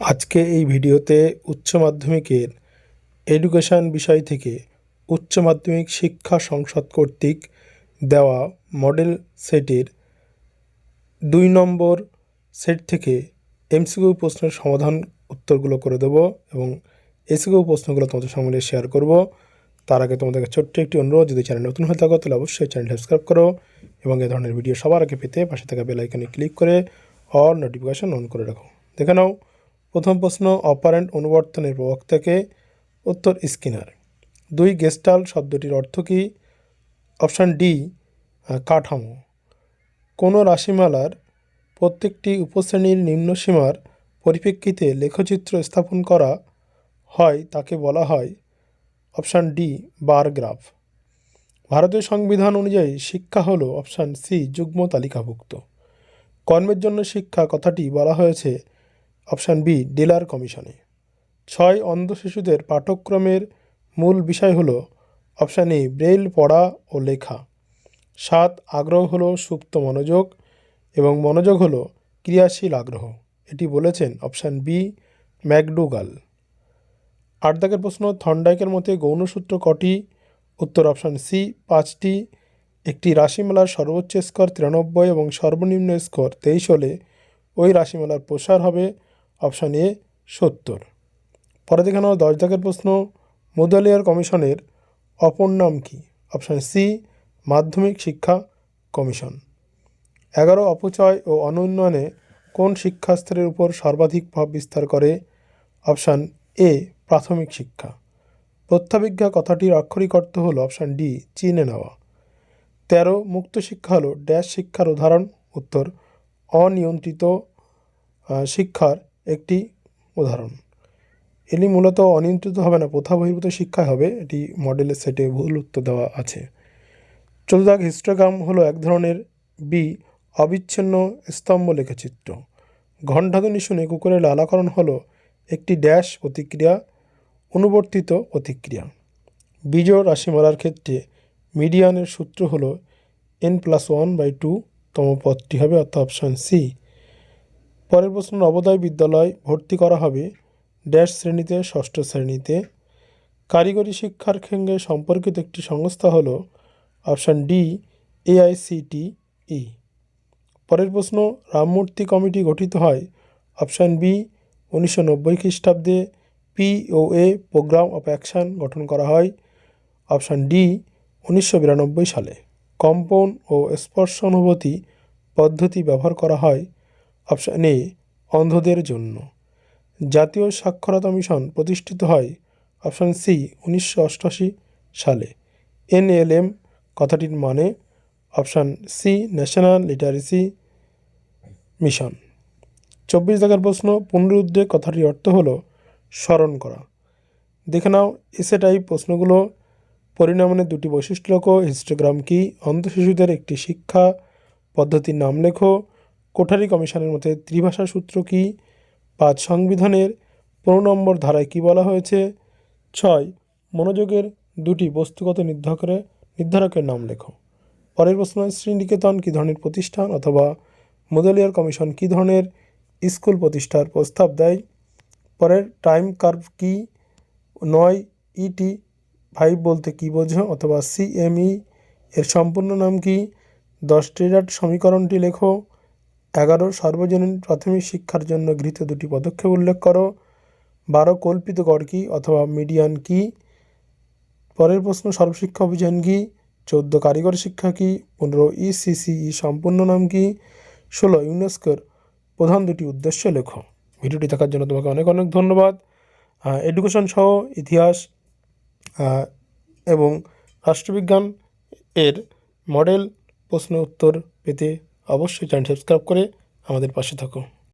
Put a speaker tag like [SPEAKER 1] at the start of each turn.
[SPEAKER 1] আজকে এই ভিডিওতে উচ্চ মাধ্যমিকের এডুকেশন বিষয় থেকে উচ্চ মাধ্যমিক শিক্ষা সংসদ কর্তৃক দেওয়া মডেল সেটের দুই নম্বর সেট থেকে এমসিকিউ প্রশ্নের সমাধান উত্তরগুলো করে দেবো এবং এসিকিউ প্রশ্নগুলো তোমাদের সঙ্গে শেয়ার করব। তার আগে তোমাদেরকে ছোট্ট একটি অনুরোধ, যদি চ্যানেল নতুন হয়ে থাকো, তাহলে অবশ্যই চ্যানেল সাবস্ক্রাইব করো এবং এ ধরনের ভিডিও সবার আগে পেতে পাশে থাকা বেল আইকনে ক্লিক করে অল নোটিফিকেশন অন করে রাখো। দেখে নাও প্রথম প্রশ্ন, অপারেন্ট অনুবর্তনের প্রবক্তাকে উত্তর স্কিনার। দুই গেস্টাল শব্দটির অর্থ কী? অপশান ডি কাঠামো। কোনো রাশিমালার প্রত্যেকটি উপশ্রেণীর নিম্নসীমার পরিপ্রেক্ষিতে লেখচিত্র স্থাপন করা হয় তাকে বলা হয় অপশান ডি, বার গ্রাফ। ভারতীয় সংবিধান অনুযায়ী শিক্ষা হলো অপশান সি, যুগ্ম তালিকাভুক্ত। কর্মের জন্য শিক্ষা কথাটি বলা হয়েছে অপশান বি, ডেলার কমিশনে। ছয় অন্ধ শিশুদের পাঠ্যক্রমের মূল বিষয় হলো অপশান এ ব্রেল পড়া ও লেখা। সাত, আগ্রহ হলো সুপ্ত মনোযোগ এবং মনোযোগ হলো ক্রিয়াশীল আগ্রহ। এটি বলেছেন অপশান বি, ম্যাকডুগাল। আট দাগের প্রশ্ন, থন্ডাইকের মতে গৌণসূত্র কটি? উত্তর অপশান সি, পাঁচটি। একটি রাশিমালার সর্বোচ্চ স্কোর তিরানব্বই এবং সর্বনিম্ন স্কোর তেইশ হলে ওই রাশিমালার প্রসার হবে অপশান এ সত্তর। পরে দেখানো দশ দাগের প্রশ্ন, মুদালিয়ার কমিশনের অপর নাম কী? অপশান সি, মাধ্যমিক শিক্ষা কমিশন। এগারো, অপচয় ও অনুন্নয়নে কোন শিক্ষা স্তরের উপর সর্বাধিক প্রভাব বিস্তার করে? অপশান এ, প্রাথমিক শিক্ষা। প্রত্যাবিজ্ঞা কথাটির আক্ষরিক অর্থ হলো অপশান ডি, চিনে নেওয়া। তেরো, মুক্ত শিক্ষা হলো ড্যাশ শিক্ষার উদাহরণ। উত্তর, অনিয়ন্ত্রিত শিক্ষার একটি উদাহরণ। এলি মূলত অনিয়ন্ত্রিত হবে না, প্রথা বহির্ভূত শিক্ষায় হবে। এটি মডেলের সেটে ভুল উত্তর দেওয়া আছে। চতুর্থ হিস্টোগ্রাম হলো এক ধরনের বি অবিচ্ছিন্ন স্তম্ভ লেখচিত্র। ঘণ্টাধ্বনি শুনে কুকুরের লালাকরণ হলো একটি ড্যাশ প্রতিক্রিয়া, অনুবর্তিত প্রতিক্রিয়া। বিজোড় রাশিমালার ক্ষেত্রে মিডিয়ানের সূত্র হলো N plus one by two তম পদটি হবে অর্থাৎ অপশান সি পরের প্রশ্ন, নবোদয় বিদ্যালয় ভর্তি করা হবে ড্যাশ শ্রেণীতে, ষষ্ঠ শ্রেণীতে। কারিগরি শিক্ষার সঙ্গে সম্পর্কিত একটি সংস্থা হলো অপশান ডি এআইসিটিই পরের প্রশ্ন, রামমূর্তি কমিটি গঠিত হয় অপশান বি, উনিশশো নব্বই খ্রিস্টাব্দে পিওএ প্রোগ্রাম অফ অ্যাকশন গঠন করা হয় অপশান ডি, উনিশশো বিরানব্বই সালে। কম্পন ও স্পর্শানুভূতি পদ্ধতি ব্যবহার করা হয় অপশান এ, অন্ধদের জন্য। জাতীয় সাক্ষরতা মিশন প্রতিষ্ঠিত হয় অপশান সি, উনিশশো অষ্টআশি সালে। এনএলএম কথাটির মানে option C, national literacy mission. চব্বিশ দাগের প্রশ্ন পুনরুদ্বেগ কথাটির অর্থ হলো স্মরণ করা। দেখে নাও, এসে টাইপ প্রশ্নগুলো। পরিণামনের দুটি বৈশিষ্ট্য লেখো। হিস্টোগ্রাম কি? অন্ধ শিশুদের একটি শিক্ষা পদ্ধতির নাম লেখো। কোঠারি কমিশনের মতে ত্রিভাষা সূত্র কি পাঁচ সংবিধানের পনেরো নম্বর ধারায় কি বলা হয়েছে? ছয়, মনোযোগের দুটি বস্তুগত নির্ধারকের নির্ধারকের নাম লেখো। পরের প্রশ্ন, শ্রীনিকেতন কী ধরনের প্রতিষ্ঠান অথবা মুদালিয়ার কমিশন কী ধরনের স্কুল প্রতিষ্ঠার প্রস্তাব দেয়? পরের, টাইম কার্ভ কি? নয়, ইটি ফাইভ বলতে কী বোঝো অথবা সিএমই এর সম্পূর্ণ নাম কি? দশ ট্রেডার সমীকরণটি লেখো। এগারো সর্বজনীন প্রাথমিক শিক্ষার জন্য গৃহীত দুটি পদক্ষেপ উল্লেখ করো। বারো, কল্পিত গড় কি অথবা মিডিয়ান কি? পরের প্রশ্ন, সর্বশিক্ষা অভিযান কি? চোদ্দ, কারিগরি শিক্ষা কি? পনেরো ইসিসিই সম্পূর্ণ নাম কি? ষোলো, ইউনেস্কোর প্রধান দুটি উদ্দেশ্য লেখো। ভিডিওটি দেখার জন্য তোমাকে অনেক অনেক ধন্যবাদ। এডুকেশন সহ ইতিহাস এবং রাষ্ট্রবিজ্ঞান এর মডেল প্রশ্ন উত্তর পেতে অবশ্যই চ্যানেল সাবস্ক্রাইব করে আমাদের পাশে থাকো।